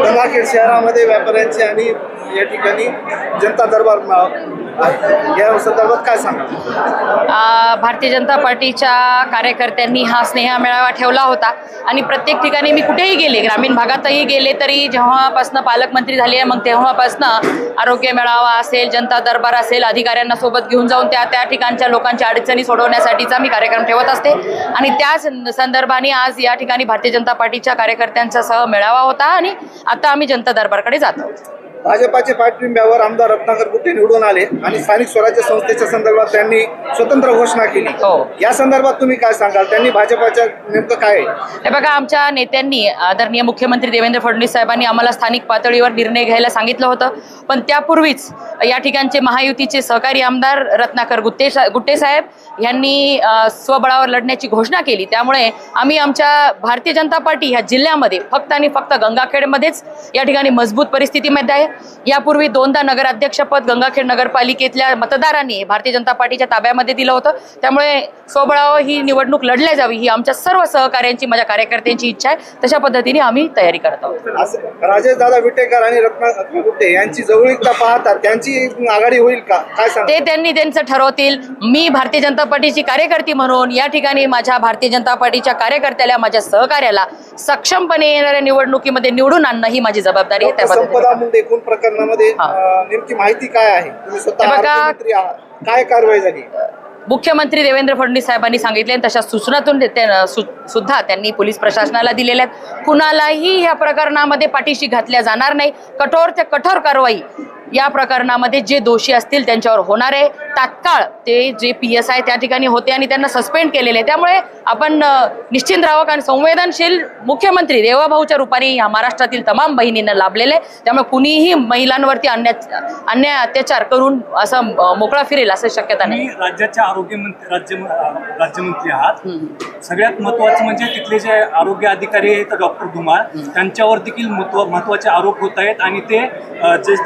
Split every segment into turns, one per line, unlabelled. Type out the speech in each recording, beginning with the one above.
गंगाखेड शहरामध्ये व्यापाऱ्यांचे आणि या ठिकाणी जनता दरबार या संदर्भात काय सांगा?
भारतीय जनता पार्टीच्या कार्यकर्त्यांनी हा स्नेह मेळावा ठेवला होता. आणि प्रत्येक ठिकाणी मी कुठेही गेले ग्रामीण भागातही गेले तरी जेव्हापासनं पालकमंत्री झाले आहे मग तेव्हापासनं आरोग्य मेळावा असेल जनता दरबार असेल अधिकाऱ्यांना सोबत घेऊन जाऊन त्या त्या ठिकाणच्या लोकांच्या अडचणी सोडवण्यासाठीचा मी कार्यक्रम ठेवत असते. आणि त्या संदर्भाने आज या ठिकाणी भारतीय जनता पार्टीच्या कार्यकर्त्यांचा सह मेळावा होता आणि आता आम्ही जनता दरबारकडे जात. आहोत
भाजपाच्या पाठिंब्यावर आमदार रत्नाकर गुट्टे निवडून आले आणि स्थानिक स्वराज्य संस्थेच्या संदर्भात त्यांनी स्वतंत्र घोषणा केली.
हो.
या संदर्भात तुम्ही काय सांगाल? त्यांनी भाजपाच्या नेमकं काय आहे?
हे बघा आमच्या नेत्यांनी आदरणीय मुख्यमंत्री देवेंद्र फडणवीस साहेबांनी आम्हाला स्थानिक पातळीवर निर्णय घ्यायला सांगितलं होतं. पण त्यापूर्वीच या ठिकाणचे महायुतीचे सहकारी आमदार रत्नाकर गुट्टे सा- गुट्टे साहेब यांनी अ, स्वबळावर लढण्याची घोषणा केली. त्यामुळे आम्ही आमच्या भारतीय जनता पार्टी ह्या जिल्ह्यामध्ये फक्त आणि फक्त गंगाखेडमध्येच या ठिकाणी मजबूत परिस्थितीमध्ये आहे. यापूर्वी दोनदा नगराध्यक्षपद गंगाखेड नगरपालिकेतल्या मतदारांनी भारतीय जनता पार्टीच्या ताब्यामध्ये दिलं होतं. त्यामुळे स्वबळावर ही निवडणूक लढल्या जावी ही आमच्या सर्व सहकाऱ्यांची माझ्या कार्यकर्त्यांची इच्छा आहे. तशा पद्धतीने आम्ही तयारी करत आहोत.
राजेश दादा विटेकर आणि गुट्टे यांची जवळीकता पाहतात त्यांची आघाडी होईल का? काय
ते त्यांनी त्यांचं ठरवतील. मी भारतीय जनता पार्टीची कार्यकर्ती म्हणून या ठिकाणी माझ्या भारतीय जनता पार्टीच्या कार्यकर्त्याला माझ्या सहकार्याला सक्षमपणे येणाऱ्या निवडणुकीमध्ये निवडून आणणं ही माझी जबाबदारी आहे. त्या
प्रकरणामध्ये नेमकी माहिती काय आहे? तुम्ही स्वतः आहात. काय कारवाई झाली?
मुख्यमंत्री देवेंद्र फडणवीस साहेबांनी सांगितले तशा सूचनातून सुद्धा त्यांनी पोलीस प्रशासनाला दिलेल्या आहेत. कुणालाही ह्या प्रकरणामध्ये पाठीशी घातल्या जाणार नाही. कठोर ते कठोर कारवाई या प्रकरणामध्ये जे दोषी असतील त्यांच्यावर होणार आहे. तात्काळ ते जे पी एस आय त्या ठिकाणी होते आणि त्यांना सस्पेंड केलेले आहे. त्यामुळे आपण निश्चिंत राहावं कारण संवेदनशील मुख्यमंत्री देवाभाऊच्या रूपाने या महाराष्ट्रातील तमाम बहिणींना लाभलेले. त्यामुळे कुणीही महिलांवरती अन्याय अन्याय अत्याचार करून असं मोकळा फिरेल असं शक्यता नाही.
राज्याच्या आरोग्य मंत्री राज्य राज्यमंत्री आहात. सगळ्यात महत्वाचं म्हणजे तिथले जे आरोग्य अधिकारी आहेत डॉक्टर धुमाळ त्यांच्यावर देखील महत्त्व महत्त्वाचे आरोप होत आहेत आणि ते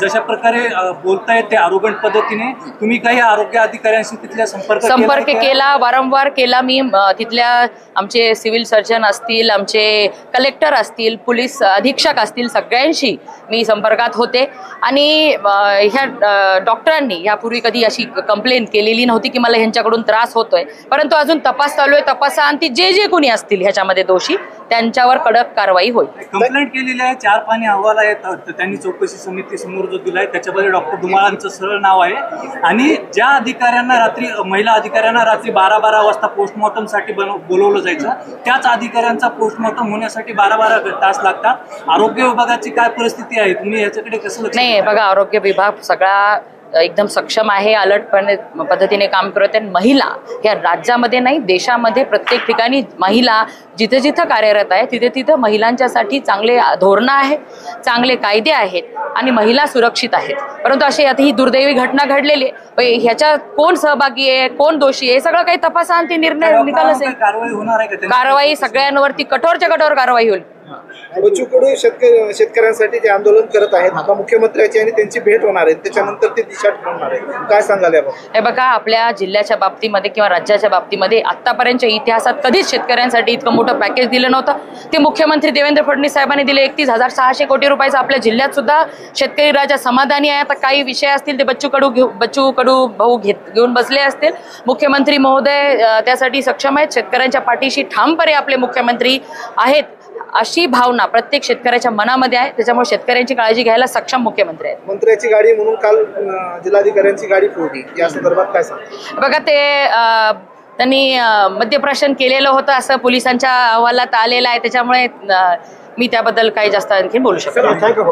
जशा प्रकारे अ, बोलतायत ते आरोग्य पद्धतीने. तुम्ही काही आरोग्य अधिकाऱ्यांशी तिथल्या संपर्क
संपर्क? केला वारंवार केला. मी तिथल्या आमचे सिव्हिल सर्जन असतील आमचे कलेक्टर असतील पोलीस अधीक्षक असतील सगळ्यांशी मी संपर्कात होते. आणि ह्या डॉक्टरांनी यापूर्वी कधी अशी कंप्लेंट केलेली नव्हती की मला ह्यांच्याकडून त्रास होतोय. परंतु अजून तपास चालू आहे. तपासाअंती जे जे कोणी असतील ह्याच्यामध्ये दोषी त्यांच्यावर कडक कारवाई होईल.
कंप्लेंट केलेली आहे चार पाणी अहवाल आहेत त्यांनी चौकशी समिती समोर जो दिलाय त्याच्यामध्ये डॉक्टर धुमाळांचं सरळ नाव आहे. आणि ज्या अधिकाऱ्यांना रात्री महिला अधिकाऱ्यांना रात्री बारा बारा वाजता पोस्टमॉर्टमसाठी बनव बोलवलं जायचं त्याच अधिकाऱ्यांचा पोस्टमॉर्टम होण्यासाठी बारा बारा तास लागतात. आरोग्य विभागाची काय परिस्थिती आहे तुम्ही याच्याकडे कसं
नाही? बघा आरोग्य विभाग सगळा एकदम सक्षम आहे अलर्टपणे पद्धतीने काम करत आहे. महिला ह्या राज्यामध्ये नाही देशामध्ये प्रत्येक ठिकाणी महिला जिथे जिथं कार्यरत आहे तिथे तिथं महिलांच्यासाठी चांगले धोरणं आहेत चांगले कायदे आहेत आणि महिला सुरक्षित आहेत. परंतु अशी आता ही दुर्दैवी घटना घडलेली आहे. पण ह्याच्यात कोण सहभागी आहे कोण दोषी आहे सगळं काही तपासाअंती निर्णय निकालच आहे
कारवाई होणार आहे का त्यांची?
कारवाई सगळ्यांवरती कठोरच्या कठोर कारवाई होईल.
बच्चू कडू शेतकरी शेतकऱ्यांसाठी जे आंदोलन करत आहेत आता मुख्यमंत्र्यांची आणि त्यांची भेट होणार आहे त्याच्यानंतर ते दिशा ठरवणार आहे काय सांगाल याबाबत?
हे बघा आपल्या जिल्ह्याच्या बाबतीमध्ये किंवा राज्याच्या बाबतीमध्ये आतापर्यंतच्या इतिहासात कधीच शेतकऱ्यांसाठी इतकं मोठं पॅकेज दिलं नव्हतं. ते मुख्यमंत्री देवेंद्र फडणवीस साहेबांनी दिले एकतीस हजार सहाशे कोटी रुपयाचं. आपल्या जिल्ह्यात सुद्धा शेतकरी राजा समाधानी आहे. आता काही विषय असतील ते बच्चू कडू घेऊ बच्चू कडू भाऊ घेत घेऊन बसले असतील. मुख्यमंत्री महोदय त्यासाठी सक्षम आहेत. शेतकऱ्यांच्या पाठीशी ठामपणे आपले मुख्यमंत्री आहेत. अशी भावना प्रत्येक शेतकऱ्याच्या मनामध्ये आहे. त्याच्यामुळे शेतकऱ्यांची काळजी घ्यायला सक्षम मुख्यमंत्री आहेत.
मंत्र्याची गाडी म्हणून काल जिल्हाधिकाऱ्यांची गाडी फोडली. या संदर्भात काय सांगा
बघा ते त्यांनी मद्यप्राशन केलेलं होतं असं पोलिसांच्या अहवालात आलेलं आहे. त्याच्यामुळे मी त्याबद्दल काही जास्त आणखी बोलू शकतो
थँक्यू